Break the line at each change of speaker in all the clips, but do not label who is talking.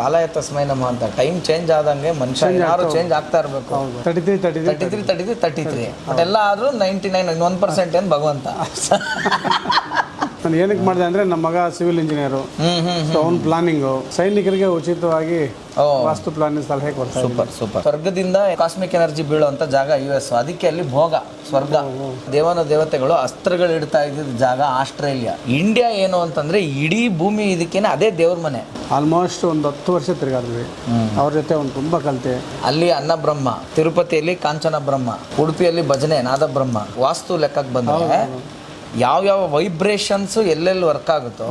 ಕಾಲಾಯ ತಸ್ಮೈ ನಮ್ಮ ಅಂತ. ಟೈಮ್ ಚೇಂಜ್ ಆದಂಗೆ ಮನುಷ್ಯ ಯಾರು ಚೇಂಜ್ ಆಗ್ತಾ ಇರಬೇಕು
thirty three thirty
thirty three thirty three thirty three ಎಲ್ಲ ಆದ್ರೂ ನೈಂಟಿ ನೈನ್ ಒನ್ ಪರ್ಸೆಂಟ್ ಏನು ಭಗವಂತ?
ನಾನು ಏನಕ್ಕೆ ಮಾಡಿದೆ ಅಂದರೆ ನಮ್ಮ ಮಗ ಸಿವಿಲ್ ಇಂಜಿನಿಯರು. ಸೊ ಅವ್ನ ಪ್ಲಾನಿಂಗು ಸೈನಿಕರಿಗೆ ಉಚಿತವಾಗಿ ವಾಸ್ತು ಪ್ಲಾನಿಂಗ್ ಸಲಹೆ ಕೊಡ್ತಾರೆ
ಸೂಪರ್ ಸೂಪರ್. ಸ್ವರ್ಗದಿಂದ ಕಾಸ್ಮಿಕ್ ಎನರ್ಜಿ ಬೀಳುವಂತ ಜಾಗ ಯು ಎಸ್ ಅದಕ್ಕೆ ಅಲ್ಲಿ ಭೋಗ ಸ್ವರ್ಗ. ದೇವನ ದೇವತೆಗಳು ಅಸ್ತ್ರಗಳು ಇಡ್ತಾ ಇದ್ದಿದ್ದ ಜಾಗ ಆಸ್ಟ್ರೇಲಿಯಾ. ಇಂಡಿಯಾ ಏನು ಅಂತಂದ್ರೆ ಇಡೀ ಭೂಮಿ ಇದಕ್ಕೇನೆ ಅದೇ ದೇವ್ರ ಮನೆ.
ಆಲ್ಮೋಸ್ಟ್ ಒಂದು ಹತ್ತು ವರ್ಷ ತಿರುಗಾಡಿದ್ವಿ. ಅವ್ರ ಜೊತೆ ಒಂದು ತುಂಬ ಕಲಿತೆ.
ಅಲ್ಲಿ ಅನ್ನ ಬ್ರಹ್ಮ ತಿರುಪತಿಯಲ್ಲಿ ಕಾಂಚನ ಬ್ರಹ್ಮ ಉಡುಪಿಯಲ್ಲಿ ಭಜನೆ ನಾದ ಬ್ರಹ್ಮ ವಾಸ್ತು ಲೆಕ್ಕಕ್ಕೆ ಬಂದ್ರೆ ಯಾವ ಯಾವ ವೈಬ್ರೇಷನ್ಸ್ ಎಲ್ಲೆಲ್ಲಿ ವರ್ಕ್ ಆಗುತ್ತೋ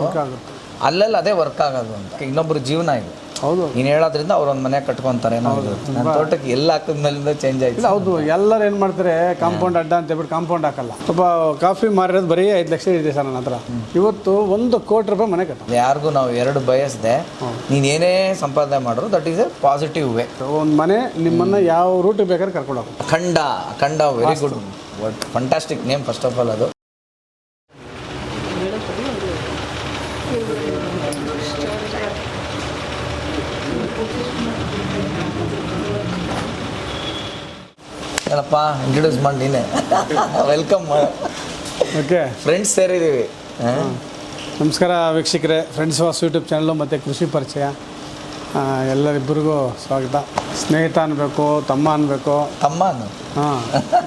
ಅಲ್ಲೆಲ್ಲ ಅದೇ ವರ್ಕ್ ಆಗೋದು ಅಂತ. ಇನ್ನೊಬ್ರ ಜೀವನ ಇದು.
ಹೌದು.
ನೀನು ಹೇಳೋದ್ರಿಂದ ಅವ್ರು ಒಂದು ಮನೆ ಕಟ್ಕೊಂತಾರೆ ತೋಟಕ್ಕೆ ಎಲ್ಲ ಹಾಕಿದ ಮೇಲಿಂದ ಚೇಂಜ್ ಆಯ್ತು.
ಹೌದು. ಎಲ್ಲರೂ ಏನು ಮಾಡ್ತಾರೆ ಕಾಂಪೌಂಡ್ ಅಡ್ಡ ಅಂತ ಹೇಳ್ಬಿಟ್ಟು ಕಾಂಪೌಂಡ್ ಹಾಕಲ್ಲ. ಸ್ವಲ್ಪ ಕಾಫಿ ಮಾರಿರೋದು ಬರೀ ಐದು ಲಕ್ಷ ಇದೆ ಸರ್ ನನ್ನ ಹತ್ರ. ಇವತ್ತು ಒಂದು ಕೋಟಿ ರೂಪಾಯಿ ಮನೆ ಕಟ್ಟ
ಯಾರಿಗೂ ನಾವು ಎರಡು ಬಯಸದೆ ನೀನೇನೇ ಏನೇ ಸಂಪಾದನೆ ಮಾಡಿದ್ರು that is a positive way
ಒಂದು ಮನೆ ನಿಮ್ಮನ್ನ ಯಾವ ರೂಟಿಗೆ ಬೇಕಾದ್ರೆ ಕರ್ಕೊಂಡು ಹೋಗಿ
ಖಂಡ ಖಂಡ very good fantastic name first of all ಅದು. ಹೇಳಪ್ಪ ಇಂಟ್ರೊಡ್ಯೂಸ್ ಮಾಡಿ ನೀನೆ. ವೆಲ್ಕಮ್
ಓಕೆ
ಫ್ರೆಂಡ್ಸ್ ಸೇರಿದ್ದೀವಿ.
ನಮಸ್ಕಾರ ವೀಕ್ಷಕರೇ. ಫ್ರೆಂಡ್ಸ್ ವಾಸ್ ಯೂಟ್ಯೂಬ್ ಚಾನಲು ಮತ್ತು ಕೃಷಿ ಪರಿಚಯ. ಎಲ್ಲರಿಬ್ಬರಿಗೂ ಸ್ವಾಗತ. ಸ್ನೇಹಿತ ಅನ್ನಬೇಕು ತಮ್ಮ ಅನ್ನಬೇಕು
ತಮ್ಮ.
ಹಾಂ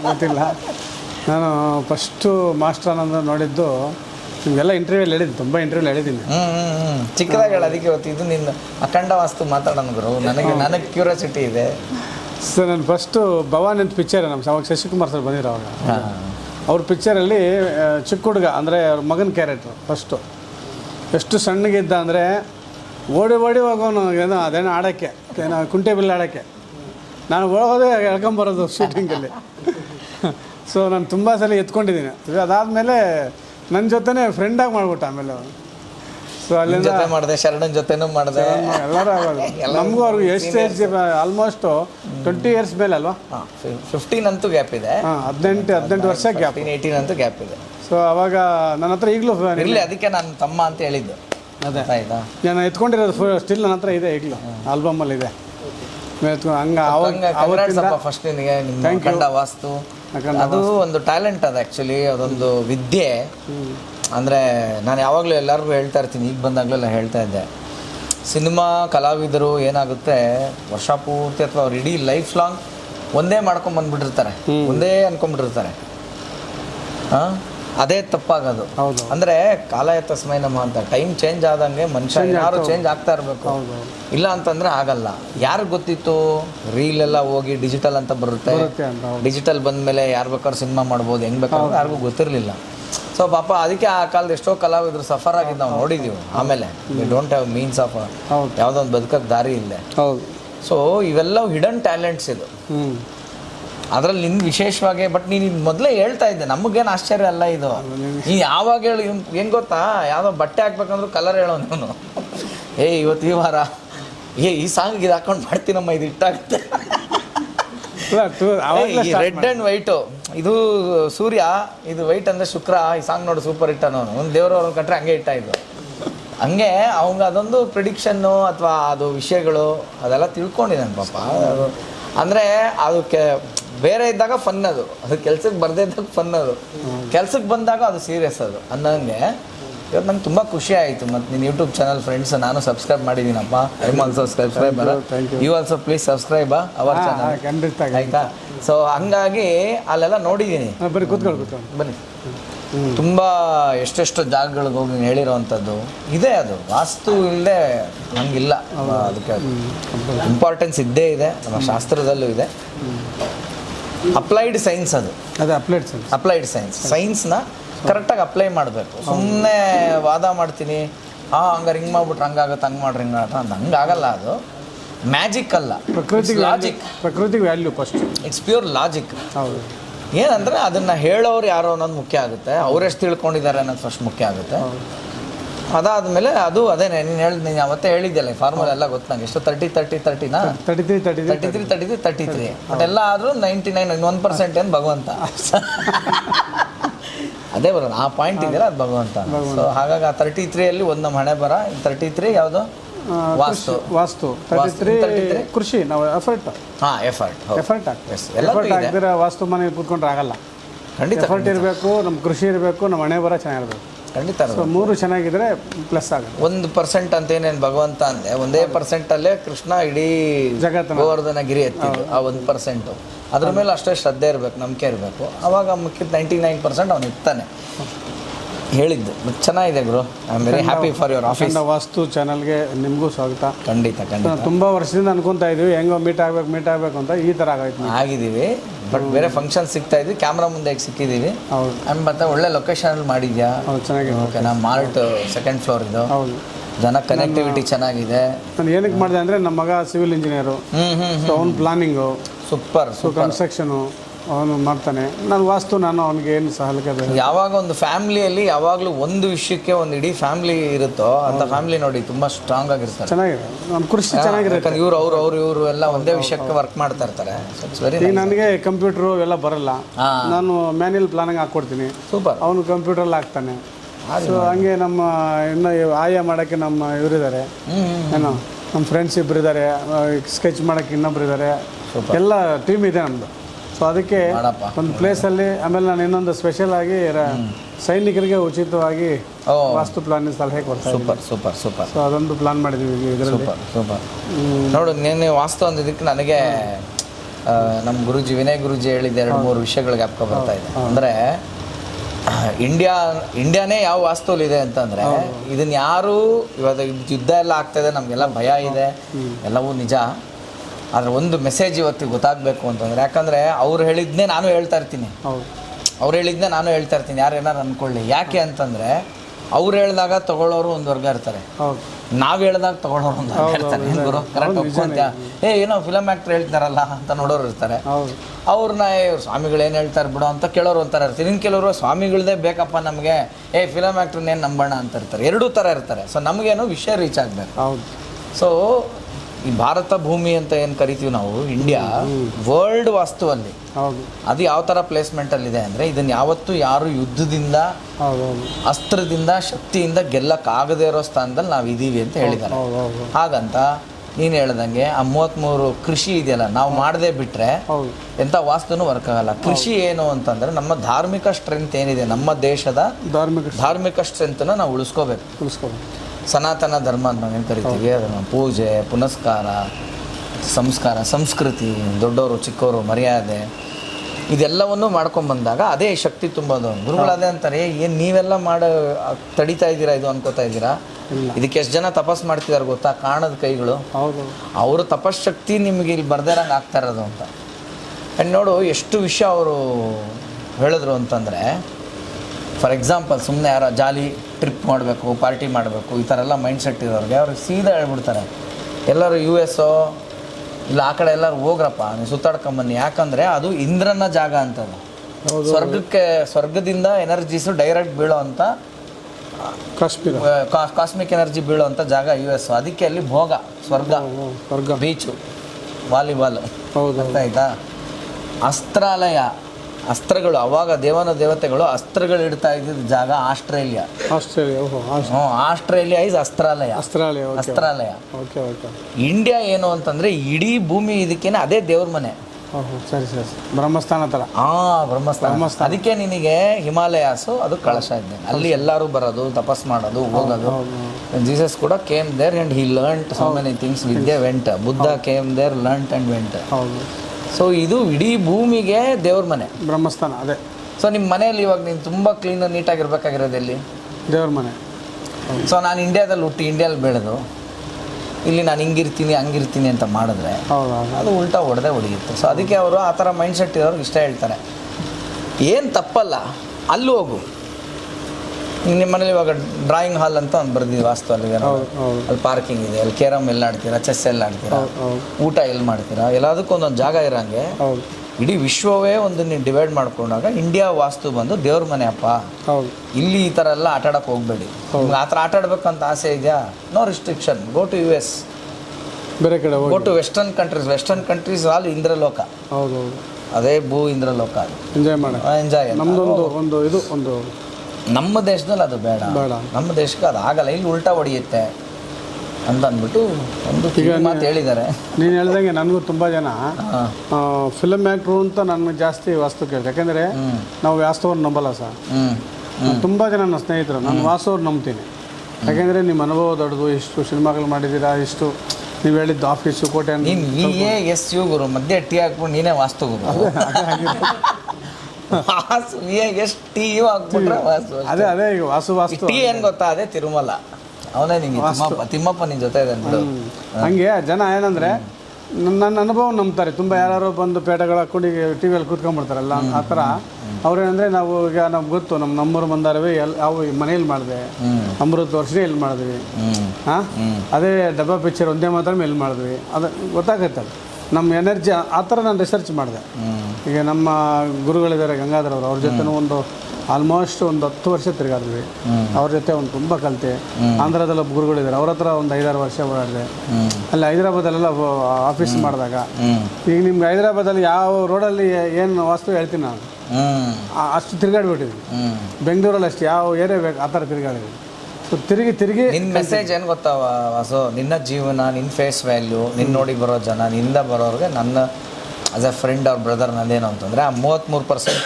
ಗೊತ್ತಿಲ್ಲ. ನಾನು ಫಸ್ಟು ಮಾಸ್ಟರ್ ಅನ್ನೋದು ನೋಡಿದ್ದು ನಿಮಗೆಲ್ಲ ಇಂಟರ್ವ್ಯೂಲ್ಲಿ ಹೇಳಿದ್ದೀನಿ ತುಂಬ ಇಂಟರ್ವ್ಯೂಲ್ ಹೇಳಿದ್ದೀನಿ.
ಚಿಕ್ಕದಾಗ ಅದಕ್ಕೆ ಇವತ್ತು ಇದು ನಿನ್ನ ಅಖಂಡ ವಾಸ್ತು ಮಾತಾಡೋಣ ಗುರು. ನನಗೆ ನನಗೆ ಕ್ಯೂರಿಯಾಸಿಟಿ ಇದೆ.
ಸರ್ ನಾನು ಫಸ್ಟು ಭವಾನ್ ಅಂತ ಪಿಕ್ಚರ್ ನಮ್ಮ ಅವಾಗ ಶಶಿಕುಮಾರ್ ಸರ್ ಬಂದಿರೋ ಅವಾಗ. ಅವ್ರ ಪಿಕ್ಚರಲ್ಲಿ ಚಿಕ್ಕ ಹುಡುಗ ಅಂದರೆ ಅವ್ರ ಮಗನ ಕ್ಯಾರೆಕ್ಟ್ರು ಫಸ್ಟು ಎಷ್ಟು ಸಣ್ಣಗಿದ್ದ ಅಂದರೆ ಓಡಿ ಓಡಿ ಹೋಗೋನು ಏನೋ ಅದೇನೋ ಆಡೋಕ್ಕೆ ಏನೋ ಕುಂಟೆ ಬಿಲ್ಲು ಆಡೋಕ್ಕೆ. ನಾನು ಹೋಗೋದೇ ಎಳ್ಕೊಂಬರೋದು ಶೂಟಿಂಗಲ್ಲಿ ಸೊ ನಾನು ತುಂಬ ಸಲ ಎತ್ಕೊಂಡಿದ್ದೀನಿ. ಅದಾದಮೇಲೆ ನನ್ನ ಜೊತೆನೇ ಫ್ರೆಂಡಾಗಿ ಮಾಡ್ಬಿಟ್ಟು ಆಮೇಲೆ ಅವನು. ಸೊ ಅಲ್ಲಿಂದ
ಜೊತೆ ಮಾಡಿದೆ ಶರಣನ್ ಜೊತೆನೂ ಮಾಡಿದೆ.
ಎಲ್ಲರೂ ನಮಗೂ ಅವ್ರಿಗೆ ಎಷ್ಟು ಏಜ್ ಆಲ್ಮೋಸ್ಟು ಟ್ವೆಂಟಿ ಇಯರ್ಸ್ ಮೇಲೆ ಅಲ್ವಾ?
ಫಿಫ್ಟೀನ್ ಅಂತೂ ಗ್ಯಾಪ್ ಇದೆ.
ಹಾಂ ಹದಿನೆಂಟು ಹದಿನೆಂಟು ವರ್ಷ ಗ್ಯಾಪ್
ಫಿಫ್ಟೀನ್ ಏಯ್ಟೀನ್ ಅಂತೂ ಗ್ಯಾಪ್ ಇದೆ.
ಸೊ ಅವಾಗ ನನ್ನ ಹತ್ರ ಈಗಲೂ
ಇರ್ಲಿ ಅದಕ್ಕೆ ನಾನು ತಮ್ಮ ಅಂತ ಹೇಳಿದ್ದು.
ಅದೇ.
ಆಯ್ತಾ
ನಾನು ಎತ್ಕೊಂಡಿರೋದು ಸ್ಟಿಲ್ ನನ್ನ ಹತ್ರ ಇದೆ ಈಗಲೂ. ಆಲ್ಬಮಲ್ಲಿ ಇದೆ. ಎತ್ಕೊಂಡು ಹಂಗೆ ಅವಾಗ
ಕಂಗ್ರಾಟ್ಸಪ್ಪ ಫಸ್ಟ್ ನಿನಗೆ ನಿಮ್ಮ ಅಖಂಡ ವಾಸ್ತು. ಅದು ಒಂದು ಟ್ಯಾಲೆಂಟ್ ಅದು ಆ್ಯಕ್ಚುಲಿ ಅದೊಂದು ವಿದ್ಯೆ. ಅಂದರೆ ನಾನು ಯಾವಾಗಲೂ ಎಲ್ಲರಿಗೂ ಹೇಳ್ತಾ ಇರ್ತೀನಿ ಈಗ ಬಂದಾಗಲೆಲ್ಲ ಹೇಳ್ತಾ ಇದ್ದೆ. ಸಿನಿಮಾ ಕಲಾವಿದರು ಏನಾಗುತ್ತೆ ವರ್ಷ ಪೂರ್ತಿ ಅಥವಾ ಅವ್ರು ಇಡೀ ಲೈಫ್ ಲಾಂಗ್ ಒಂದೇ ಮಾಡ್ಕೊಂಡ್ ಬಂದ್ಬಿಟ್ಟಿರ್ತಾರೆ ಒಂದೇ ಅನ್ಕೊಂಡ್ಬಿಟ್ಟಿರ್ತಾರೆ. ಹಾಂ ಅದೇ ತಪ್ಪಾಗೋದು. ಅಂದರೆ ಕಾಲ ಎತ್ತಸ್ಮೈ ನಮ್ಮ ನಮ ಅಂತ ಟೈಮ್ ಚೇಂಜ್ ಆದಂಗೆ ಮನುಷ್ಯ ಯಾರು ಚೇಂಜ್ ಆಗ್ತಾ ಇರಬೇಕು. ಇಲ್ಲ ಅಂತಂದ್ರೆ ಆಗಲ್ಲ. ಯಾರು ಗೊತ್ತಿತ್ತು ರೀಲ್ ಎಲ್ಲ ಹೋಗಿ ಡಿಜಿಟಲ್ ಅಂತ ಬರುತ್ತೆ. ಡಿಜಿಟಲ್ ಬಂದ್ಮೇಲೆ ಯಾರು ಬೇಕಾದ್ರೂ ಸಿನಿಮಾ ಮಾಡ್ಬೋದು ಹೆಂಗ್ ಬೇಕಾದ್ರೂ ಯಾರಿಗೂ ಗೊತ್ತಿರಲಿಲ್ಲ. ಸೊ ಪಾಪ ಅದಕ್ಕೆ ಆ ಕಾಲದ ಎಷ್ಟೋ ಕಲಾವಿದ್ರು ಸಫರ್ ಆಗಿದ್ದು ನಾವು ನೋಡಿದೀವಿ. ಆಮೇಲೆ ಡೋಂಟ್ ಹ್ಯಾವ್ ಮೀನ್ಸ್ ಆಫ್
ಹೌದು.
ಯಾವುದೋ ಒಂದು ಬದುಕಕ್ಕೆ ದಾರಿ ಇಲ್ಲ.
ಹೌದು.
ಸೊ ಇವೆಲ್ಲ ಹಿಡನ್ ಟ್ಯಾಲೆಂಟ್ಸ್ ಇದು. ಅದರಲ್ಲಿ ನಿನ್ ವಿಶೇಷವಾಗಿ ಬಟ್ ನೀನು ಮೊದಲೇ ಹೇಳ್ತಾ ಇದ್ದೆ ನಮಗೇನು ಆಶ್ಚರ್ಯ ಅಲ್ಲ ಇದು. ನೀನು ಯಾವಾಗ ಹೇಳಿ ಹೆಂಗ್ ಗೊತ್ತಾ? ಯಾವುದೋ ಬಟ್ಟೆ ಹಾಕ್ಬೇಕಂದ್ರೂ ಕಲರ್ ಹೇಳೋ ನೀನು ಏ ಇವತ್ತು ಈ ವಾರ ಏ ಈ ಸಾಂಗ್ ಇದು ಹಾಕೊಂಡು ಮಾಡ್ತೀನಮ್ಮ ಇದು ಇಟ್ಟಾಗುತ್ತೆ ರೆಡ್ ಅಂಡ್ ವೈಟ್ ಇದು ಸೂರ್ಯ ಇದು ವೈಟ್ ಅಂದ್ರೆ ಶುಕ್ರ ಈ ಸಾಂಗ್ ನೋಡು ಸೂಪರ್ ಹಿಟ್ ಅನ್ನೋನು. ಒಂದು ದೇವ್ರವ್ರನ್ನ ಕಟ್ರೆ ಹಂಗೆ ಇಟ್ಟ ಇದು. ಹಂಗೆ ಅವಂಗ ಅದೊಂದು ಪ್ರಿಡಿಕ್ಷನ್ನು ಅಥವಾ ಅದು ವಿಷಯಗಳು ಅದೆಲ್ಲ ತಿಳ್ಕೊಂಡಿದ್ದಾನೆ ಪಾಪ. ಅದು ಅಂದರೆ ಅದಕ್ಕೆ ಬೇರೆ ಇದ್ದಾಗ ಫನ್ ಅದು. ಅದು ಕೆಲ್ಸಕ್ಕೆ ಬರದೇ ಇದ್ದಾಗ ಫನ್ ಅದು. ಕೆಲ್ಸಕ್ಕೆ ಬಂದಾಗ ಅದು ಸೀರಿಯಸ್ ಅದು. ಅನ್ನಂಗೆ ಇವತ್ತು ನಂಗೆ ತುಂಬ ಖುಷಿ ಆಯಿತು. ಮತ್ತು ನಿನ್ನ ಯೂಟ್ಯೂಬ್ ಚಾನಲ್ ಫ್ರೆಂಡ್ಸ್ ನಾನು subscribe ಮಾಡಿದ್ದೀನಪ್ಪ I also subscriber you also please subscribe our channel
ಖಂಡಿತ
ಆಯ್ತಾ? ಸೊ ಹಂಗಾಗಿ ಅಲ್ಲೆಲ್ಲ ನೋಡಿದ್ದೀನಿ
ಬರೀ ಕೂತ್ಕೊಳ್ಳಿ
ಬನ್ನಿ. ತುಂಬ ಎಷ್ಟೆಷ್ಟು ಜಾಗಗಳಿಗೆ ಹೋಗಿ ಹೇಳಿರೋವಂಥದ್ದು. ಇದೆ ಅದು. ವಾಸ್ತು ಇಲ್ಲದೆ ನಂಗಿಲ್ಲ. ಅದಕ್ಕೆ ಇಂಪಾರ್ಟೆನ್ಸ್ ಇದ್ದೇ ಇದೆ. ನಮ್ಮ ಶಾಸ್ತ್ರದಲ್ಲೂ ಇದೆ. ಅಪ್ಲೈಡ್ ಸೈನ್ಸ್ ಅದು.
ಅದೇ ಅಪ್ಲೈಡ್ ಸರ್
ಅಪ್ಲೈಡ್ ಸೈನ್ಸ್ ಸೈನ್ಸ್ನ ಕರೆಕ್ಟಾಗಿ ಅಪ್ಲೈ ಮಾಡಬೇಕು. ಸುಮ್ಮನೆ ವಾದ ಮಾಡ್ತೀನಿ ಹಾಂ ಹಂಗಾರೆ ಹಿಂಗೆ ಮಾಡ್ಬಿಟ್ರೆ ಹಂಗಾಗುತ್ತೆ ಹಂಗೆ ಮಾಡ್ರಿ ಹಿಂಗೆ ಅಂತ ಅಂತ ಹಂಗಾಗಲ್ಲ ಅದು. ಮ್ಯಾಜಿಕ್ ಅಲ್ಲ.
ಪ್ರಕೃತಿ
ಲಾಜಿಕ್
ಪ್ರಕೃತಿ value first
it's pure logic
ಹೌದು.
ಏನಂದ್ರೆ ಅದನ್ನ ಹೇಳೋರು ಯಾರೋ ಅನ್ನೋದು ಮುಖ್ಯ ಆಗುತ್ತೆ. ಅವ್ರೆಷ್ಟು ತಿಳ್ಕೊಂಡಿದ್ದಾರೆ ಅನ್ನೋದು ಫಸ್ಟ್ ಮುಖ್ಯ ಆಗುತ್ತೆ. ಅದಾದ್ಮೇಲೆ ಅದು ಅದೇನೆ ನೀನು ಹೇಳಿ ನೀನು ಅವತ್ತೇ ಹೇಳಿದ್ದೆಲ್ಲ ಫಾರ್ಮುಲಾ ಎಲ್ಲ ಗೊತ್ತು ನಂಗೆ. ಎಷ್ಟು? Thirty thirty ತರ್ಟಿನಾ
thirty three thirty
thirty three thirty three thirty three but ಎಲ್ಲ ಆದರೂ ನೈಂಟಿ ನೈನ್ ಒನ್ ಪರ್ಸೆಂಟ್ ಏನು ಭಗವಂತ? ಅದೇ ಬರೋದು. ಆ ಪಾಯಿಂಟ್ ಇದೆಯಲ್ಲ ಅದು ಭಗವಂತ. ಸೊ ಹಾಗಾಗಿ ಆ ತರ್ಟಿ ತ್ರೀಯಲ್ಲಿ ಒಂದು ನಮ್ಮ ಹಣೆ ಬರ. ತರ್ಟಿ ತ್ರೀ ಯಾವುದು? ವಾಸ್ತು.
ವಾಸ್ತು. Thirty three
33?
ಕೃಷಿ ನಾವು ಎಫರ್ಟ್
ಹಾಂ ಎಫರ್ಟ್
ಎಫರ್ಟ್ ಆಗ್ತದೆ. ಎಫರ್ಟ್. ವಾಸ್ತು ಮನೆ ಕೂತ್ಕೊಂಡ್ರೆ ಆಗಲ್ಲ.
ಖಂಡಿತ
ಎಫರ್ಟ್ ಇರಬೇಕು ನಮ್ಮ ಕೃಷಿ ಇರಬೇಕು ನಮ್ಮ ಹಣೆ ಬರ ಚೆನ್ನಾಗಿರ್ಬೇಕು.
ಖಂಡಿತ
ಮೂರು ಚೆನ್ನಾಗಿದ್ರೆ ಪ್ಲಸ್ ಆಗುತ್ತೆ.
ಒಂದು ಪರ್ಸೆಂಟ್ ಅಂತ ಏನೇನು ಭಗವಂತ ಅಂದೆ ಒಂದೇ ಪರ್ಸೆಂಟ್ ಅಲ್ಲೇ ಕೃಷ್ಣ ಇಡೀ
ಜಗತ್ತು
ಗೋವರ್ಧನ ಗಿರಿ ಎತ್ತಿದ್ದು. ಆ ಒಂದು ಪರ್ಸೆಂಟು ಅದ್ರ ಮೇಲೆ ಅಷ್ಟೇ ಶ್ರದ್ಧೆ ಇರಬೇಕು ನಂಬಿಕೆ ಇರಬೇಕು. ಅವಾಗ ಮುಖ್ಯ ನೈಂಟಿ ನೈನ್ ಪರ್ಸೆಂಟ್ ಅವನು ಇರ್ತಾನೆ. ಹೇಳಿದ್ದು. ಬಟ್ ಚೆನ್ನಾಗಿದೆ ಗುರು. I am very happy for your office
vastu ಚಾನಲ್ಗೆ ನಿಮಗೂ ಸ್ವಾಗತ.
ಖಂಡಿತ ಖಂಡಿತ.
ತುಂಬ ವರ್ಷದಿಂದ ಅನ್ಕೊಂತಾ ಇದೀವಿ ಹೆಂಗೋ ಮೀಟ್ ಆಗ್ಬೇಕು ಮೀಟ್ ಆಗಬೇಕು ಅಂತ ಈ ಥರ ಆಗೋಯ್ತು
ಆಗಿದ್ದೀವಿ. ಬಟ್ ಬೇರೆ ಫಂಕ್ಷನ್ ಸಿಗ್ತಾ ಇದ್ವಿ ಕ್ಯಾಮ್ರಾ ಮುಂದೆ ಸಿಕ್ಕಿದ್ದೀವಿ.
ಹೌದು.
ಆ್ಯಂಡ್ ಮತ್ತೆ ಒಳ್ಳೆ ಲೊಕೇಶನಲ್ಲಿ ಮಾಡಿದ್ಯಾ?
ಹೌದು ಚೆನ್ನಾಗಿದೆ.
ನಮ್ಮ ಮಾರ್ಟ್ ಸೆಕೆಂಡ್ ಫ್ಲೋರ್ ಇದು.
ಹೌದು.
ಜನ ಕನೆಕ್ಟಿವಿಟಿ ಚೆನ್ನಾಗಿದೆ.
ನಾನು ಏನಕ್ಕೆ ಮಾಡಿದೆ ಅಂದರೆ ನಮ್ಮ ಮಗ ಸಿವಿಲ್ ಇಂಜಿನಿಯರು ಸೊ ಅವ್ನು ಪ್ಲಾನಿಂಗು
ಸೂಪರ್
ಸೊ ಕನ್ಸ್ಟ್ರಕ್ಷನು ಅವನು ಮಾಡ್ತಾನೆ. ನಾನು ವಾಸ್ತು ನಾನು ಅವನಿಗೆ ಏನು ಸಹಲಿಕೆ
ಯಾವಾಗ ಒಂದು ಫ್ಯಾಮಿಲಿಯಲ್ಲಿ ಯಾವಾಗಲೂ ಒಂದು ವಿಷಯಕ್ಕೆ ಒಂದು ಇಡೀ ಫ್ಯಾಮಿಲಿ ಇರುತ್ತೋ ಅಂತ ಫ್ಯಾಮಿಲಿ ನೋಡಿ ತುಂಬಾ ಸ್ಟ್ರಾಂಗ್ ಆಗಿರ್ತಾರೆ.
ಚೆನ್ನಾಗಿದೆ. ನಮ್ಮ ಕೃಷಿ ಚೆನ್ನಾಗಿರುತ್ತೆ.
ಇವ್ರು ಅವ್ರು ಅವ್ರು ಇವರು ಎಲ್ಲ ಒಂದೇ ವಿಷಯಕ್ಕೆ ವರ್ಕ್ ಮಾಡ್ತಾ ಇರ್ತಾರೆ.
ಈಗ ನನಗೆ ಕಂಪ್ಯೂಟರ್ ಎಲ್ಲ ಬರಲ್ಲ. ನಾನು ಮ್ಯಾನ್ಯಲ್ ಪ್ಲಾನಿಂಗ್ ಹಾಕ್ಕೊಡ್ತೀನಿ
ಸೂಪರ್.
ಅವನು ಕಂಪ್ಯೂಟರ್ಲ್ಲಿ ಹಾಕ್ತಾನೆ. ಸೊ ಹಂಗೆ ನಮ್ಮ ಇನ್ನು ಆಯ ಮಾಡೋಕ್ಕೆ ನಮ್ಮ ಇವರಿದ್ದಾರೆ. ಏನೋ ನಮ್ಮ ಫ್ರೆಂಡ್ಸ್ ಇಬ್ಬರಿದ್ದಾರೆ ಸ್ಕೆಚ್ ಮಾಡೋಕ್ಕೆ ಇನ್ನೊಬ್ರು ಇದ್ದಾರೆ. ಎಲ್ಲ ಟೀಮ್ ಇದೆ ನಮ್ಮದು ಸೊ ಅದಕ್ಕೆ ಒಂದು ಪ್ಲೇಸಲ್ಲಿ ಆಮೇಲೆ ನಾನು ಇನ್ನೊಂದು ಸ್ಪೆಷಲ್ ಆಗಿ ಸೈನಿಕರಿಗೆ ಉಚಿತವಾಗಿ ವಾಸ್ತು ಪ್ಲಾನ್ ಸಲಹೆ ಕೊಡ್ತಾರೆ
ಸೂಪರ್ ಸೂಪರ್ ಸೂಪರ್.
ಸೊ ಅದೊಂದು ಪ್ಲಾನ್ ಮಾಡಿದ್ದೀವಿ ಇದರಲ್ಲಿ.
Super super. ನೋಡು ನಿನ್ನೆ ವಾಸ್ತು ಅಂದಿದ್ದಕ್ಕೆ ನನಗೆ ನಮ್ಮ ಗುರುಜಿ ವಿನಯ್ ಗುರುಜಿ ಹೇಳಿದ ಎರಡು ಮೂರು ವಿಷಯಗಳು ಜ್ಞಾಪಕ ಬರ್ತಾ ಇದೆ. ಅಂದರೆ ಇಂಡಿಯಾ ಇಂಡಿಯಾನೇ ಯಾವ ವಾಸ್ತುವಲ್ಲಿ ಇದೆ ಅಂತಂದ್ರೆ ಇದನ್ನ ಯಾರು ಇವಾಗ ಯುದ್ಧ ಎಲ್ಲ ಆಗ್ತಾ ಇದೆ ನಮಗೆಲ್ಲ ಭಯ ಇದೆ. ಎಲ್ಲವೂ ನಿಜ. ಆದ್ರೆ ಒಂದು ಮೆಸೇಜ್ ಇವತ್ತಿಗೆ ಗೊತ್ತಾಗಬೇಕು ಅಂತಂದ್ರೆ ಯಾಕಂದ್ರೆ ಅವ್ರು ಹೇಳಿದ್ನೇ ನಾನು ಹೇಳ್ತಾ ಇರ್ತೀನಿ. ಅವ್ರು ಹೇಳಿದ್ನೇ ನಾನು ಹೇಳ್ತಾ ಇರ್ತೀನಿ ಯಾರು ಏನಾರು ಅನ್ಕೊಳ್ಳಿ. ಯಾಕೆ ಅಂತಂದ್ರೆ ಅವ್ರು ಹೇಳಿದಾಗ ತಗೊಳ್ಳೋರು ಒಂದು ವರ್ಗ ಇರ್ತಾರೆ. ನಾವು ಹೇಳ್ದಾಗ ತಗೊಳ್ಳೋರು ಒಂದು ವರ್ಗ ಇರ್ತಾರೆ. ಗುರು? ಕರೆಕ್ಟ್ ಒಪ್ಕೊಂತ ಏ ಏನೋ ಫಿಲಮ್ ಆಕ್ಟರ್ ಹೇಳ್ತಾರಲ್ಲ ಅಂತ ನೋಡೋರು ಇರ್ತಾರೆ. ಅವ್ರನ್ನ ಸ್ವಾಮಿಗಳು ಏನು ಹೇಳ್ತಾರೆ ಬಿಡು ಅಂತ ಕೇಳೋರು ಒಂಥರ ಇರ್ತಾರೆ. ಇನ್ನು ಕೆಲವರು ಸ್ವಾಮಿಗಳದೇ ಬೇಕಪ್ಪ ನಮಗೆ. ಏ ಫಿಲಮ್ ಆ್ಯಕ್ಟ್ರನ್ನೇನು ನಂಬೋಣ ಅಂತ ಇರ್ತಾರೆ. ಎರಡೂ ಥರ ಇರ್ತಾರೆ. ಸೊ ನಮಗೇನು ವಿಷಯ ರೀಚ್ ಆಗಬೇಕು. ಸೊ ಈ ಭಾರತ ಭೂಮಿ ಅಂತ ಏನು ಕರಿತೀವಿ ನಾವು? ಇಂಡಿಯಾ ವರ್ಲ್ಡ್ ವಾಸ್ತುವಲ್ಲಿ.
ಹೌದು.
ಅದು ಯಾವ ಥರ ಪ್ಲೇಸ್ಮೆಂಟಲ್ಲಿದೆ ಅಂದರೆ ಇದನ್ನು ಯಾವತ್ತೂ ಯಾರು ಯುದ್ಧದಿಂದ ಅಸ್ತ್ರದಿಂದ ಶಕ್ತಿಯಿಂದ ಗೆಲ್ಲಕ್ಕಾಗದೇ ಇರೋ ಸ್ಥಾನದಲ್ಲಿ ನಾವು ಇದ್ದೀವಿ ಅಂತ ಹೇಳಿದ್ದಾರೆ. ಹಾಗಂತ ನೀನು ಹೇಳ್ದಂಗೆ ಆ ಮೂವತ್ತ್ಮೂರು ಕೃಷಿ ಇದೆಯಲ್ಲ ನಾವು ಮಾಡದೇ ಬಿಟ್ಟರೆ
ಹೌದು.
ಎಂಥ ವಾಸ್ತುನೂ ವರ್ಕ್ ಆಗಲ್ಲ. ಕೃಷಿ ಏನು ಅಂತಂದರೆ ನಮ್ಮ ಧಾರ್ಮಿಕ ಸ್ಟ್ರೆಂತ್ ಏನಿದೆ ನಮ್ಮ ದೇಶದ
ಧಾರ್ಮಿಕ
ಧಾರ್ಮಿಕ ಸ್ಟ್ರೆಂತನ್ನು ನಾವು ಉಳಿಸ್ಕೋಬೇಕು.
ಉಳಿಸ್ಕೊಬೇಕು.
ಸನಾತನ ಧರ್ಮ ಅಂತ ನಾವೇನು ಕರಿತೀವಿ ಅದನ್ನು ಪೂಜೆ ಪುನಸ್ಕಾರ ಸಂಸ್ಕಾರ ಸಂಸ್ಕೃತಿ ದೊಡ್ಡವರು ಚಿಕ್ಕವರು ಮರ್ಯಾದೆ ಇದೆಲ್ಲವನ್ನು ಮಾಡ್ಕೊಂಬಂದಾಗ ಅದೇ ಶಕ್ತಿ ತುಂಬೋದು. ಗುರುಗಳದೇ ಅಂತಾರೆ ಏನು ನೀವೆಲ್ಲ ಮಾಡೋ ತಡಿತಾ ಇದ್ದೀರಾ ಇದು ಅನ್ಕೋತಾ ಇದ್ದೀರಾ? ಇದಕ್ಕೆ ಎಷ್ಟು ಜನ ತಪಸ್ ಮಾಡ್ತಿದ್ದಾರೆ ಗೊತ್ತಾ? ಕಾಣದ ಕೈಗಳು. ಅವ್ರ ತಪಶಕ್ತಿ ನಿಮಗೆ ಇಲ್ಲಿ ಬರ್ದಿರಂಗೆ ಆಗ್ತಾ ಇರೋದು ಅಂತ. ಆ್ಯಂಡ್ ನೋಡು ಎಷ್ಟು ವಿಷಯ ಅವರು ಹೇಳಿದ್ರು ಅಂತಂದರೆ ಫಾರ್ ಎಕ್ಸಾಂಪಲ್ ಸುಮ್ಮನೆ ಯಾರೋ ಜಾಲಿ ಟ್ರಿಪ್ ಮಾಡಬೇಕು ಪಾರ್ಟಿ ಮಾಡಬೇಕು ಈ ಥರ ಎಲ್ಲ ಮೈಂಡ್ ಸೆಟ್ ಇರೋರಿಗೆ ಅವ್ರಿಗೆ ಸೀದಾ ಹೇಳ್ಬಿಡ್ತಾರೆ. ಎಲ್ಲರೂ ಯು ಎಸ್ಸೋ ಇಲ್ಲ ಆ ಕಡೆ ಎಲ್ಲರೂ ಹೋಗ್ರಪ್ಪ ನೀವು ಸುತ್ತಾಡ್ಕೊಂಬನ್ನಿ ಯಾಕಂದರೆ ಅದು ಇಂದ್ರನ ಜಾಗ ಅಂತದು.
ಹೌದು.
ಸ್ವರ್ಗಕ್ಕೆ ಸ್ವರ್ಗದಿಂದ ಎನರ್ಜೀಸು ಡೈರೆಕ್ಟ್ ಬೀಳೋ ಅಂತ
ಕಾಶ್ಮೀರ.
ಕಾಸ್ಮಿಕ್ ಎನರ್ಜಿ ಬೀಳೋ ಅಂತ ಜಾಗ ಯು ಎಸ್ ಅದಕ್ಕೆ ಅಲ್ಲಿ ಭೋಗ ಸ್ವರ್ಗ
ಸ್ವರ್ಗ.
ಬೀಚು ವಾಲಿಬಾಲ್
ಹೌದು
ಆಯ್ತಾ? ಅಸ್ತ್ರಾಲಯ. ಅಸ್ತ್ರಗಳು ಅವಾಗ ದೇವನ ದೇವತೆಗಳು ಅಸ್ತ್ರಗಳು ಇಡ್ತಾ ಇದ್ದಿದ್ದ ಜಾಗ ಆಸ್ಟ್ರೇಲಿಯಾ.
ಆಸ್ಟ್ರೇಲಿಯಾ ಓಹೋ ಆಸ್-
ಹ್ಞೂ ಆಸ್ಟ್ರೇಲಿಯಾ ಇಸ್ ಅಸ್ತ್ರಾಲಯ.
ಅಸ್ತ್ರಾಲಯ ಓಕೆ
ಅಸ್ತ್ರಾಲಯ.
Okay okay.
ಇಂಡಿಯಾ ಏನು ಅಂತಂದ್ರೆ ಇಡೀ ಭೂಮಿ ಇದಕ್ಕೇನೆ ಅದೇ ದೇವ್ರ ಮನೆ.
ಓಹೋ ಸರಿ ಸರಿ ಸರಿ. ಬ್ರಹ್ಮಸ್ಥಾನ ಥರ
ಆ ಬ್ರಹ್ಮಸ್ಥಾನ. ಅದಕ್ಕೆ ನಿನಗೆ ಹಿಮಾಲಯಾಸು ಅದು ಕಳಶ ಇದ್ದೆ ಅಲ್ಲಿ ಎಲ್ಲರೂ ಬರೋದು ತಪಸ್ ಮಾಡೋದು ಹೋಗೋದು
ಹೌದು
ಜೀಸಸ್ ಕೂಡ came there and he learn so many things ವಿದ್ಯೆ went Buddha came there learn and went
ಹೌದು.
ಸೊ ಇದು ಇಡೀ ಭೂಮಿಗೆ ದೇವ್ರ ಮನೆ.
ಬ್ರಹ್ಮಸ್ಥಾನ ಅದೇ.
ಸೊ ನಿಮ್ಮ ಮನೆಯಲ್ಲಿ ಇವಾಗ ನೀನು ತುಂಬ ಕ್ಲೀನ್ ನೀಟಾಗಿರ್ಬೇಕಾಗಿರೋದು ಎಲ್ಲಿ?
ದೇವ್ರ ಮನೆ.
ಸೊ ನಾನು ಇಂಡಿಯಾದಲ್ಲಿ ಹುಟ್ಟಿ ಇಂಡಿಯಾದಲ್ಲಿ ಬೆಳೆದು ಇಲ್ಲಿ ನಾನು ಹಿಂಗಿರ್ತೀನಿ ಹಂಗಿರ್ತೀನಿ ಅಂತ ಮಾಡಿದ್ರೆ ಅದು ಉಲ್ಟಾ ಹೊಡೆದೇ ಹೊಡೆಯುತ್ತೆ ಸೊ ಅದಕ್ಕೆ ಅವರು ಆ ಥರ ಮೈಂಡ್ ಸೆಟ್ ಇರೋರ್ಗೆ ಇಷ್ಟ ಹೇಳ್ತಾರೆ. ಏನು ತಪ್ಪಲ್ಲ ಅಲ್ಲಿ ಹೋಗು. ನಿಮ್ಮ ಮನೇಲಿ ಇವಾಗ ಡ್ರಾಯಿಂಗ್ ಹಾಲ್ ಅಂತ ಒಂದು ಬರ್ದಿದ್ವಿ ವಾಸ್ತು ಅಲ್ಲಿ ಪಾರ್ಕಿಂಗ್ ಇದೆ ಅಲ್ಲಿ ಕೇರಮ್ ಎಲ್ಲ ಆಡ್ತೀರಾ ಚೆಸ್ ಎಲ್ಲ ಆಡ್ತೀರಾ ಊಟ ಎಲ್ಲಿ ಮಾಡ್ತೀರಾ ಎಲ್ಲದಕ್ಕೂ ಒಂದೊಂದು ಜಾಗ ಇರೋಂಗೆ. ಇಡೀ ವಿಶ್ವವೇ ಒಂದು ನೀವು ಡಿವೈಡ್ ಮಾಡ್ಕೊಂಡಾಗ ಇಂಡಿಯಾ ವಾಸ್ತು ಬಂದು ದೇವ್ರ ಮನೆ ಅಪ್ಪ. ಇಲ್ಲಿ ಈ ಥರ ಎಲ್ಲ ಆಟ ಹೋಗ್ಬೇಡಿ. ಆ ಥರ ಆಟ ಆಡ್ಬೇಕಂತ ಆಸೆ ಇದೆಯಾ? No restriction go to U S
ಬೇರೆ ಕಡೆ
go to western countries western countries all Indraloka.
ಹೌದು
ಅದೇ ಭೂ ಇಂದ್ರಲೋಕ ಅದು.
ಎಂಜಾಯ್ ಮಾಡಿ.
ಎಂಜಾಯ್
ನಮ್ದೊಂದು ಒಂದು ಇದು ಒಂದು
ನಮ್ಮ ದೇಶದಲ್ಲಿ ಅದು ಬೇಡ.
ಬೇಡ.
ನಮ್ಮ ದೇಶಕ್ಕೆ ಅದು ಆಗಲ್ಲ. ಇಲ್ಲಿ ಉಲ್ಟಾ ಹೊಡೆಯುತ್ತೆ ಅಂತ ಅಂದ್ಬಿಟ್ಟು ಒಂದು ಮಾತು ಹೇಳಿದ್ದಾರೆ.
ನೀನು ಹೇಳ್ದಂಗೆ ನನಗೂ ತುಂಬ ಜನ.
ಹಾಂ.
ಫಿಲಮ್ ಆ್ಯಕ್ಟ್ರು ಅಂತ ನನಗೆ ಜಾಸ್ತಿ ವಾಸ್ತು ಕೇಳಿದೆ ಯಾಕೆಂದರೆ ನಾವು ವಾಸ್ತವ್ರು ನಂಬಲ್ಲ ಸರ್.
ಹ್ಞೂ
ತುಂಬ ಜನ ನನ್ನ ಸ್ನೇಹಿತರು. ನಾನು ವಾಸ್ತವ್ರು ನಂಬ್ತೀನಿ. ಯಾಕೆಂದರೆ ನಿಮ್ಮ ಅನುಭವ ದೊಡ್ಡದು. ಇಷ್ಟು ಸಿನಿಮಾಗಳು ಮಾಡಿದ್ದೀರಾ? ಇಷ್ಟು ನೀವು ಹೇಳಿದ್ದು ಆಫೀಸು ಕೋಟೆ ಅಂತ
ನೀನು ವಿ ಎ ಎಸ್ ಯು ಗುರು. ಮಧ್ಯೆ ಟಿ ಹಾಕ್ಬಿಟ್ಟು ನೀನೇ ವಾಸ್ತು ಗುರು. ವಾಸು ಎಷ್ಟು ಟೀ ಹಾಕ್ಬಿಟ್ರೆ ವಾಸ್ತು
ಅದೇ ಅದೇ ಈಗ ವಾಸು ವಾಸ್ತು
ಟಿ ಏನ್ ಗೊತ್ತಾ? ಅದೇ ತಿರುಮಲ. ಅವನೇ ನಿಂಗೆ ತಿಮ್ಮಪ್ಪ ತಿಮ್ಮಪ್ಪ ನಿನ್ ಜೊತೆ ಇದ್ದಾನೆ ಬಿಡು.
ಹಂಗೆ ಜನ ಏನಂದ್ರೆ ನನ್ನ ಅನುಭವ ನಂಬ್ತಾರೆ. ತುಂಬಾ ಯಾರು ಬಂದು ಪೇಟೆಗಳು ಹಾಕೊಂಡು ಈಗ ಟಿ ವಿಯಲ್ಲಿ ಕೂತ್ಕೊಂಡ್ಬಿಡ್ತಾರಲ್ಲ ಆ ತರ ಅವ್ರೇನಂದರೆ ನಾವು ಈಗ ನಮ್ಗೆ ಗೊತ್ತು ನಮ್ಮ ನಮ್ಮೂರು ಬಂದಾರವೆ ಎಲ್ಲಿ ಯಾವ ಮನೇಲಿ ಮಾಡಿದೆ. ಅಮೃತ ವರ್ಷ ಎಲ್ಲಿ ಮಾಡಿದ್ವಿ? ಹಾಂ ಅದೇ ಡಬ್ಬಾ ಪಿಕ್ಚರ್ ಒಂದೇ ಮಾತ್ರ ಎಲ್ಲಿ ಮಾಡಿದ್ವಿ? ಅದು ಗೊತ್ತಾಗತ್ತೆ ಅದು. ನಮ್ಮ ಎನರ್ಜಿ ಆ ಥರ ನಾನು ರಿಸರ್ಚ್ ಮಾಡಿದೆ. ಈಗ ನಮ್ಮ ಗುರುಗಳಿದ್ದಾರೆ ಗಂಗಾಧರವರು ಅವ್ರ ಜೊತೆನೂ ಒಂದು ಆಲ್ಮೋಸ್ಟ್ ಒಂದು ಹತ್ತು ವರ್ಷ ತಿರುಗಾಡಿದ್ವಿ. ಅವ್ರ ಜೊತೆ ಒಂದು ತುಂಬ ಕಲಿತೆ. ಆಂಧ್ರದಲ್ಲಿ ಒಬ್ಬ ಗುರುಗಳಿದ್ದಾರೆ. ಅವ್ರ ಹತ್ರ ಒಂದು ಐದಾರು ವರ್ಷ ಓಡಾಡಿದೆ. ಅಲ್ಲಿ ಹೈದರಾಬಾದಲ್ಲೆಲ್ಲ ಆಫೀಸ್ ಮಾಡಿದಾಗ ಈಗ ನಿಮ್ಗೆ ಹೈದರಾಬಾದಲ್ಲಿ ಯಾವ ರೋಡಲ್ಲಿ ಏನು ವಾಸ್ತು ಹೇಳ್ತೀನಿ ನಾನು. ಅಷ್ಟು ತಿರುಗಾಡ್ಬಿಟ್ಟಿದ್ವಿ. ಬೆಂಗಳೂರಲ್ಲಿ ಅಷ್ಟು ಯಾವ ಏರಿಯಾ ಬೇಕು ಆ ಥರ ತಿರುಗಾಡಿದ್ವಿ. ಸೊ ತಿರುಗಿ ತಿರುಗಿ
ನಿನ್ನ ಮೆಸೇಜ್ ಏನು ಗೊತ್ತಾ ವಾಸು? ನಿನ್ನ ಜೀವನ ನಿನ್ನ ಫೇಸ್ ವ್ಯಾಲ್ಯೂ ನಿನ್ನ ನೋಡಿ ಬರೋ ಜನ ನಿಂದ ಬರೋರಿಗೆ ನನ್ನ ಆಸ್ ಅ ಫ್ರೆಂಡ್ ಅವ್ರ ಬ್ರದರ್ ನಂದೇನು ಅಂತಂದರೆ ಆ ಮೂವತ್ತ್ಮೂರು ಪರ್ಸೆಂಟ್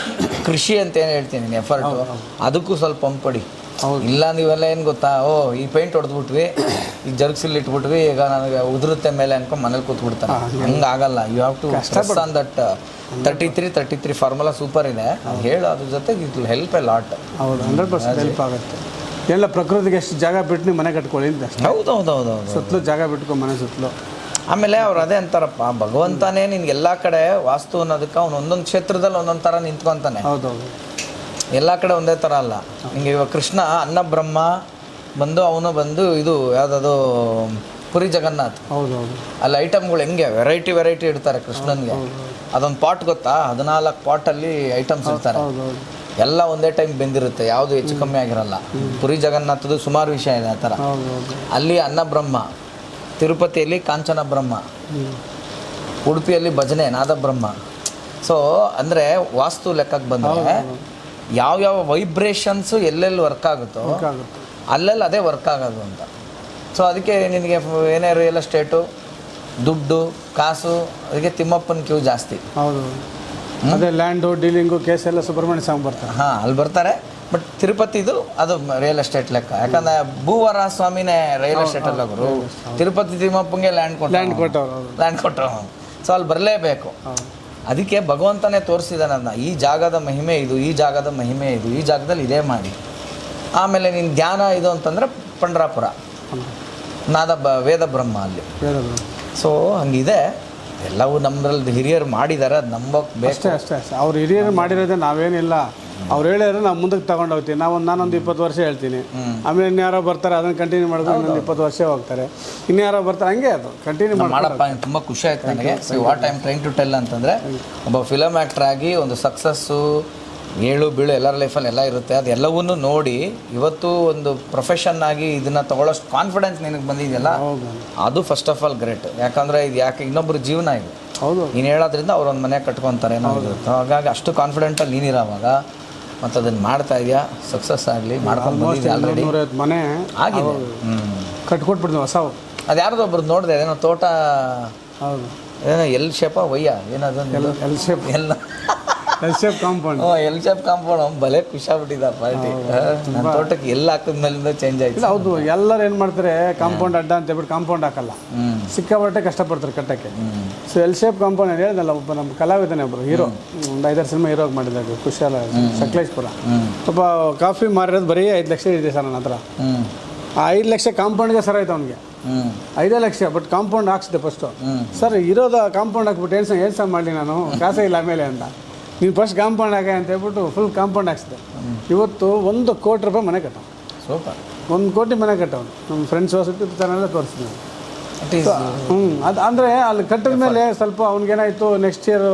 ಕೃಷಿ ಅಂತ ಏನು ಹೇಳ್ತೀನಿ ನೀನು ಎಫರ್ಟು ಅದಕ್ಕೂ ಸ್ವಲ್ಪ ಪಂಪ್ ಕೊಡಿ. ಇಲ್ಲ ನೀವೆಲ್ಲ ಏನು ಗೊತ್ತಾ ಓ ಈ ಪೇಂಟ್ ಹೊಡೆದ್ಬಿಟ್ವಿ ಈ ಜರ್ಗ್ಸಿಲ್ ಇಟ್ಬಿಟ್ವಿ ಈಗ ನನಗೆ ಉದುರುತ್ತೆ ಮೇಲೆ ಅನ್ಕೊಂಡು ಮನೇಲಿ ಕೂತ್ಬಿಡ್ತಾನೆ. ಹಂಗೆ. ಆಗಲ್ಲ. You have to stress on that thirty three thirty three formula super ಇದೆ. ಹೇಳು ಅದ್ರ ಜೊತೆಗೆ ಇಟ್ ಹೆಲ್ಪ್ ಎ ಲಾಟ್
ಹೌದು ಹಂಡ್ರೆಡ್ ಪರ್ಸೆಂಟ್ ಹೆಲ್ಪ್ ಆಗುತ್ತೆ. ಎಲ್ಲ ಪ್ರಕೃತಿಗೆ ಎಷ್ಟು ಜಾಗ ಬಿಟ್ಟು ನೀವು ಮನೆ ಕಟ್ಕೊಳ್ಳಿ ಅಂತ ಅಷ್ಟೇ.
ಹೌದು ಹೌದು ಹೌದು ಹೌದು.
ಸುತ್ತಲೂ ಜಾಗ ಬಿಟ್ಕೊ ಮನೆ ಸುತ್ತಲೂ.
ಆಮೇಲೆ ಅವ್ರು ಅದೇ ಅಂತಾರಪ್ಪ ಭಗವಂತನೇ ನಿನ್ಗೆ ಎಲ್ಲ ಕಡೆ ವಾಸ್ತು ಅನ್ನೋದಕ್ಕೆ ಅವ್ನು ಒಂದೊಂದು ಕ್ಷೇತ್ರದಲ್ಲಿ ಒಂದೊಂದು ಥರ ನಿಂತ್ಕೊಂತಾನೆ.
ಹೌದೌದು
ಎಲ್ಲ ಕಡೆ ಒಂದೇ ಥರ ಅಲ್ಲ. ಹಿಂಗೆ ಇವಾಗ ಕೃಷ್ಣ ಅನ್ನ ಬ್ರಹ್ಮ ಬಂದು ಅವನು ಬಂದು ಇದು ಯಾವುದದು ಪುರಿ ಜಗನ್ನಾಥ್.
ಹೌದೌದು
ಅಲ್ಲಿ ಐಟಮ್ಗಳು ಹೆಂಗೆ ವೆರೈಟಿ ವೆರೈಟಿ ಇಡ್ತಾರೆ ಕೃಷ್ಣನ್ಗೆ. ಅದೊಂದು ಪಾಟ್ ಗೊತ್ತಾ? ಹದಿನಾಲ್ಕು ಪಾಟಲ್ಲಿ ಐಟಮ್ಸ್ ಇರ್ತಾರೆ
ಹೌದೌದು
ಎಲ್ಲ ಒಂದೇ ಟೈಮ್ ಬೆಂದಿರುತ್ತೆ ಯಾವುದು ಹೆಚ್ಚು ಕಮ್ಮಿ ಆಗಿರಲ್ಲ. ಪುರಿ ಜಗನ್ನಾಥದ್ದು ಸುಮಾರು ವಿಷಯ ಇದೆ ಆ ಥರ. ಅಲ್ಲಿ ಅನ್ನ ಬ್ರಹ್ಮ ತಿರುಪತಿಯಲ್ಲಿ ಕಾಂಚನ ಬ್ರಹ್ಮ ಉಡುಪಿಯಲ್ಲಿ ಭಜನೆ ನಾದ ಬ್ರಹ್ಮ ಸೊ ಅಂದರೆ ವಾಸ್ತು ಲೆಕ್ಕಕ್ಕೆ ಬಂದರೆ ಯಾವ್ಯಾವ ವೈಬ್ರೇಷನ್ಸು ಎಲ್ಲೆಲ್ಲಿ ವರ್ಕ್ ಆಗುತ್ತೋ ಅಲ್ಲೆಲ್ಲ ಅದೇ ವರ್ಕ್ ಆಗೋದು ಅಂತ. ಸೊ ಅದಕ್ಕೆ ನಿನಗೆ ಏನೇ ರಿಯಲ್ ಎಸ್ಟೇಟು ದುಡ್ಡು ಕಾಸು ಅದಕ್ಕೆ ತಿಮ್ಮಪ್ಪನ ಕ್ಯೂ ಜಾಸ್ತಿ.
ಹೌದು. ಅದೇ ಲ್ಯಾಂಡು ಡೀಲಿಂಗು ಕೇಸ್ ಎಲ್ಲ ಸುಬ್ರಹ್ಮಣ್ಯ ಸ್ವಾಮಿ ಬರ್ತಾರೆ.
ಹಾಂ ಅಲ್ಲಿ ಬರ್ತಾರೆ. ಬಟ್ ತಿರುಪತಿದು ಅದು ರಿಯಲ್ ಎಸ್ಟೇಟ್ ಲೆಕ್ಕ. ಯಾಕಂದ್ರೆ ಭೂವರ ಸ್ವಾಮಿನೇ ರಿಯಲ್ ಎಸ್ಟೇಟ್ ಅಲ್ಲಿ ಗುರು ತಿರುಪತಿ ತಿಮ್ಮಪ್ಪಂಗೆ ಲ್ಯಾಂಡ್ ಕೊಟ್ಟು
ಲ್ಯಾಂಡ್ ಕೊಟ್ಟವ್ರು
ಲ್ಯಾಂಡ್ ಕೊಟ್ಟರು ಸೊ ಅಲ್ಲಿ ಬರಲೇಬೇಕು. ಅದಕ್ಕೆ ಭಗವಂತನೇ ತೋರಿಸಿದಾನೆ ಅದನ್ನ. ಈ ಜಾಗದ ಮಹಿಮೆ ಇದು ಈ ಜಾಗದ ಮಹಿಮೆ ಇದು ಈ ಜಾಗದಲ್ಲಿ ಇದೇ ಮಾಡಿ. ಆಮೇಲೆ ನಿನ್ನ ಧ್ಯಾನ ಇದು ಅಂತಂದರೆ ಪಂಡ್ರಾಪುರ. ನಾದ ಬ ವೇದ ಬ್ರಹ್ಮ ಅಲ್ಲಿ. ಸೊ ಹಂಗಿದೆ. ಎಲ್ಲವೂ ನಮ್ಮದ್ರಲ್ಲಿ ಹಿರಿಯರು ಮಾಡಿದ್ದಾರೆ ಅದು ನಂಬಕ್ ಬೇಕು.
ಅಷ್ಟೇ ಅಷ್ಟೇ ಅಷ್ಟೇ. ಅವ್ರು ಹಿರಿಯರು ಮಾಡಿರೋದೇ ನಾವೇನಿಲ್ಲ. ಅವ್ರು ಹೇಳಿದ್ರೆ ನಾವು ಮುಂದಕ್ಕೆ ತಗೊಂಡು ಹೋಗ್ತೀವಿ ನಾವು ನಾನೊಂದು ಇಪ್ಪತ್ತು ವರ್ಷ ಹೇಳ್ತೀನಿ. ಆಮೇಲೆ ಇನ್ಯಾರೋ ಬರ್ತಾರೆ ಅದನ್ನು ಕಂಟಿನ್ಯೂ ಮಾಡಿದ್ರೆ ಇನ್ನೊಂದು ಇಪ್ಪತ್ತು ವರ್ಷ ಹೋಗ್ತಾರೆ. ಇನ್ಯಾರೋ ಬರ್ತಾರೆ ಹಂಗೆ ಅದು. ಕಂಟಿನ್ಯೂ ಮಾಡಿ
ಮಾಡಪ್ಪ ತುಂಬ ಖುಷಿ ಆಯ್ತು ನನಗೆ. So what am trying to tell ಅಂತಂದರೆ ಒಬ್ಬ ಫಿಲಮ್ ಆ್ಯಕ್ಟ್ರ್ ಆಗಿ ಒಂದು ಸಕ್ಸಸ್ಸು ಏಳು ಬೀಳು ಎಲ್ಲರ ಲೈಫಲ್ಲಿ ಎಲ್ಲ ಇರುತ್ತೆ. ಅದೆಲ್ಲವನ್ನೂ ನೋಡಿ ಇವತ್ತು ಒಂದು ಪ್ರೊಫೆಷನ್ ಆಗಿ ಇದನ್ನು ತಗೊಳ್ಳೋಷ್ಟು ಕಾನ್ಫಿಡೆನ್ಸ್ ನಿನಗೆ ಬಂದಿದೆಯಲ್ಲ? ಅದು ಫಸ್ಟ್ ಆಫ್ ಆಲ್ ಗ್ರೇಟ್ ಯಾಕಂದರೆ ಇದು ಯಾಕೆ ಇನ್ನೊಬ್ಬರು ಜೀವನ ಇದು.
ಹೌದು.
ನೀನು ಹೇಳೋದ್ರಿಂದ ಅವ್ರು ಒಂದು ಮನೆ ಕಟ್ಕೊತಾರೆ ಏನೋ ಇರುತ್ತೆ. ಹಾಗಾಗಿ ಅಷ್ಟು ಕಾನ್ಫಿಡೆಂಟಲ್ಲಿ ನೀನಿರೋವಾಗ ಮತ್ತು ಅದನ್ನು ಮಾಡ್ತಾ ಇದೆಯಾ? ಸಕ್ಸಸ್ ಆಗಲಿ ಮಾಡ್ಕೊಂಡು ಬಂದಿದ್ದೆ ಆಲ್ರೆಡಿ
ಮನೆ
ಆಗಿದೆ.
ಕಟ್ಕೊಟ್ಬಿಡ್ತೀವಿ ಹೊಸ
ಅದು ಯಾರ್ದೋ ಒಬ್ರದ್ದು ನೋಡಿದೆ ಏನೋ ತೋಟ
ಹೌದು.
ಏನೋ ಎಲ್ ಶೇಪ ವಯ್ಯ ಏನದು
ಎಲ್ ಶೇಪ್
ಎಲ್ಲ.
L shape compound
L shape compound ಅವ್ನು ಭಲೆ ಪಾರ್ಟಿ. ನನ್ನ ತೋಟಕ್ಕೆ ಎಲ್ಲ ಹಾಕಿದ ಮೇಲಿಂದ ಚೇಂಜ್ ಆಯ್ತು.
ಹೌದು ಎಲ್ಲರೂ ಏನು ಮಾಡ್ತಾರೆ ಕಾಂಪೌಂಡ್ ಅಡ್ಡ ಅಂತ ಹೇಳ್ಬಿಟ್ಟು ಕಾಂಪೌಂಡ್ ಹಾಕಲ್ಲ. ಸಿಕ್ಕಾಪಟ್ಟೆ ಕಷ್ಟಪಡ್ತಾರೆ ಕಟ್ಟಕ್ಕೆ. ಸೊ ಎಲ್ ಶೇಪ್ ಕಾಂಪೌಂಡ್ ಏನು ಹೇಳಿದಲ್ಲ ಒಬ್ಬ ನಮ್ಮ ಕಲಾವಿದನೇ ಒಬ್ಬರು ಹೀರೋ. ಒಂದು ಐದಾರು ಸಿನಿಮಾ ಹೀರೋಗ್ ಮಾಡಿದಾಗ ಖುಷಿಯಲ್ಲ ಸಕಲೇಶ್ಪುರ. ಒಬ್ಬ ಕಾಫಿ ಮಾರಿರೋದು ಬರೀ ಐದು ಲಕ್ಷ ಇದೆ ಸರ್ ನನ್ನ ಹತ್ರ. ಆ ಐದು ಲಕ್ಷ ಕಾಂಪೌಂಡ್ಗೆ ಸರ್ ಆಯ್ತು ಅವನಿಗೆ. ಐದೇ ಲಕ್ಷ ಬಟ್ ಕಾಂಪೌಂಡ್ ಹಾಕ್ಸಿದೆ ಫಸ್ಟು ಸರ್ ಇರೋದ ಕಾಂಪೌಂಡ್ ಹಾಕ್ಬಿಟ್ಟು ಏನು ಸಹ ಏನು ಸಹ ಮಾಡಲಿ ನಾನು? ಕಾಸೇ ಇಲ್ಲ ಆಮೇಲೆ ಅಂತ. ನೀನು ಫಸ್ಟ್ ಕಾಂಪೌಂಡ್ ಹಾಕ ಅಂತ ಹೇಳ್ಬಿಟ್ಟು ಫುಲ್ ಕಾಂಪೌಂಡ್ ಹಾಕ್ಸಿದೆ. ಇವತ್ತು ಒಂದು ಕೋಟಿ ರೂಪಾಯಿ ಮನೆ ಕಟ್ಟವ
ಸೂಪರ್.
ಒಂದು ಕೋಟಿ ಮನೆ ಕಟ್ಟವನು ನಮ್ಮ ಫ್ರೆಂಡ್ಸ್ ವಸತಿ ಚಾನಲ್ ತೋರಿಸಿದ್ವಿ ಹ್ಞೂ ಅದು ಅಂದರೆ ಅಲ್ಲಿ ಕಟ್ಟಿದ ಮೇಲೆ ಸ್ವಲ್ಪ ಅವ್ನಿಗೇನಾಯಿತು ನೆಕ್ಸ್ಟ್ ಇಯರ್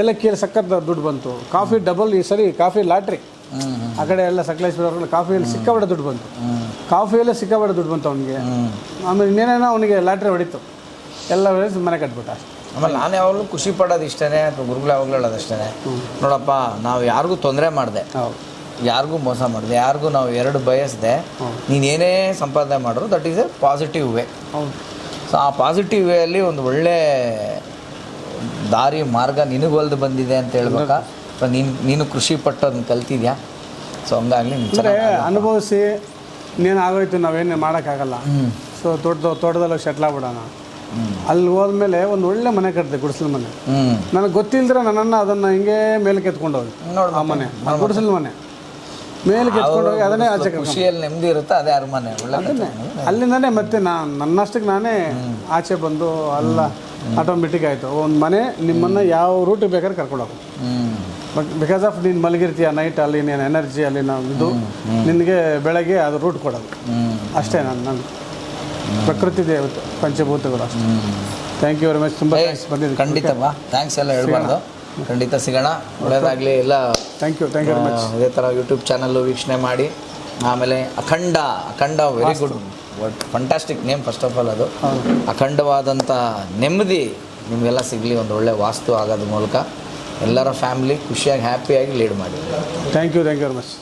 ಏಲಕ್ಕಿಯಲ್ಲಿ ಸಖತ್ ದುಡ್ಡು ಬಂತು. ಕಾಫಿ ಡಬಲ್ ಈ ಸರಿ ಕಾಫಿ ಲಾಟ್ರಿ. ಆ ಕಡೆ ಎಲ್ಲ ಸಕಲೇಶ್ವರ ಕಾಫಿಯಲ್ಲಿ ಸಿಕ್ಕಾಬಡ ದುಡ್ಡು ಬಂತು. ಕಾಫಿಯಲ್ಲಿ ಸಿಕ್ಕಾಪಟ್ಟೆ ದುಡ್ಡು ಬಂತು ಅವನಿಗೆ. ಆಮೇಲೆ ಇನ್ನೇನೇನೋ ಅವನಿಗೆ ಲಾಟ್ರಿ ಹೊಡಿತು. ಎಲ್ಲ ಮನೆ ಕಟ್ಬಿಟ್ಟ ಅಷ್ಟೇ.
ಆಮೇಲೆ ನಾನು ಯಾವಾಗಲೂ ಖುಷಿ ಪಡೋದು ಇಷ್ಟೇ ಅಥವಾ ಗುರುಗಳು ಯಾವಾಗಲೂ ಹೇಳೋದು ಅಷ್ಟೇ ನೋಡಪ್ಪ ನಾವು ಯಾರಿಗೂ ತೊಂದರೆ ಮಾಡಿದೆ. ಯಾರಿಗೂ ಮೋಸ ಮಾಡಿದೆ ಯಾರಿಗೂ ನಾವು ಎರಡು ಬಯಸದೆ ನೀನು ಏನೇ ಸಂಪಾದನೆ ಮಾಡಿದ್ರು that is a positive way. So ಆ ಪಾಸಿಟಿವ್ ವೇಯಲ್ಲಿ ಒಂದು ಒಳ್ಳೆ ದಾರಿ ಮಾರ್ಗ ನಿನಗೊಲ್ದು ಬಂದಿದೆ ಅಂತ ಹೇಳ್ಬೇಕಾ? ಅಥವಾ ನೀನು ನೀನು ಖುಷಿ ಪಟ್ಟು ಅದನ್ನ ಕಲ್ತಿದ್ಯಾ? ಸೊ ಹಂಗಾಗಲಿ
ಅಂದರೆ ಅನುಭವಿಸಿ ನೀನು ಆಗೋಯ್ತು ನಾವೇನು ಮಾಡೋಕ್ಕಾಗಲ್ಲ. ಸೊ ತೋಟದ ತೋಟದಲ್ಲಿ ಸೆಟ್ಲ್ ಆಗ್ಬಿಡೋಣ. ಅಲ್ಲಿ ಹೋದ್ಮೇಲೆ ಒಂದು ಒಳ್ಳೆ ಮನೆ ಕಟ್ಟಿದೆ ಗುಡಿಸಲು ಮನೆ. ನನಗೆ ಗೊತ್ತಿಲ್ದ್ರೆ ನನ್ನನ್ನು ಅದನ್ನು ಹಿಂಗೆ ಮೇಲೆ ಕೆತ್ಕೊಂಡು ಹೋಗಿ
ನೋಡು
ಆ ಮನೆ ಗುಡಿಸಲ್ ಮನೆ. ಮೇಲೆ ಕೆತ್ಕೊಂಡು ಹೋಗಿ ಅದನ್ನೇ ಆಚೆ
ಖುಷಿಯಲ್ಲಿ ನೆಮ್ಮದಿ ಇರುತ್ತೆ? ಅದೇ ಅರಮನೆ.
ಅಲ್ಲಿಂದನೇ ಮತ್ತೆ ನಾನು ನನ್ನಷ್ಟಕ್ಕೆ ನಾನೇ ಆಚೆ ಬಂದು ಅಲ್ಲ ಆಟೋಮೆಟಿಕ್ ಆಯಿತು. ಒಂದು ಮನೆ ನಿಮ್ಮನ್ನು ಯಾವ ರೂಟಿಗೆ ಬೇಕಾದ್ರೆ ಕರ್ಕೊಂಡು ಬಟ್ ಬಿಕಾಸ್ ಆಫ್ ನೀನು ಮಲಗಿರ್ತೀಯ ನೈಟ್ ಅಲ್ಲಿ ನೀನು ಎನರ್ಜಿ ಅಲ್ಲಿ ನಾವು ಇದು ನಿನಗೆ ಬೆಳಗ್ಗೆ ಅದು ರೂಟ್ ಕೊಡೋದು. ಅಷ್ಟೇ ನಾನು ನಾನು ಪ್ರಕೃತಿ ದೇವತೆ ಪಂಚಭೂತಗಳು ಅಷ್ಟೇ. ಥ್ಯಾಂಕ್ ಯು ವೆರಿ ಮಚ್ ತುಂಬ ಬಂದಿದ್ದಕ್ಕೆ.
ಖಂಡಿತವಾ ಥ್ಯಾಂಕ್ಸ್ ಎಲ್ಲ ಹೇಳ್ಬಾರ್ದು. ಖಂಡಿತ ಸಿಗೋಣ. ಒಳ್ಳೆಯದಾಗಲಿ ಎಲ್ಲ.
Thank you thank you very much
ಅದೇ ಇದೇ ಥರ ಯೂಟ್ಯೂಬ್ ಚಾನಲ್ಲು ವೀಕ್ಷಣೆ ಮಾಡಿ. ಆಮೇಲೆ ಅಖಂಡ ಅಖಂಡ very good fantastic name first of all ಅದು. ಅಖಂಡವಾದಂಥ ನೆಮ್ಮದಿ ನಿಮಗೆಲ್ಲ ಸಿಗಲಿ ಒಂದು ಒಳ್ಳೆ ವಾಸ್ತು ಆಗೋದ್ರ ಮೂಲಕ. ಎಲ್ಲರ ಫ್ಯಾಮಿಲಿ ಖುಷಿಯಾಗಿ ಹ್ಯಾಪಿಯಾಗಿ ಲೀಡ್ ಮಾಡಿ.
Thank you thank you very much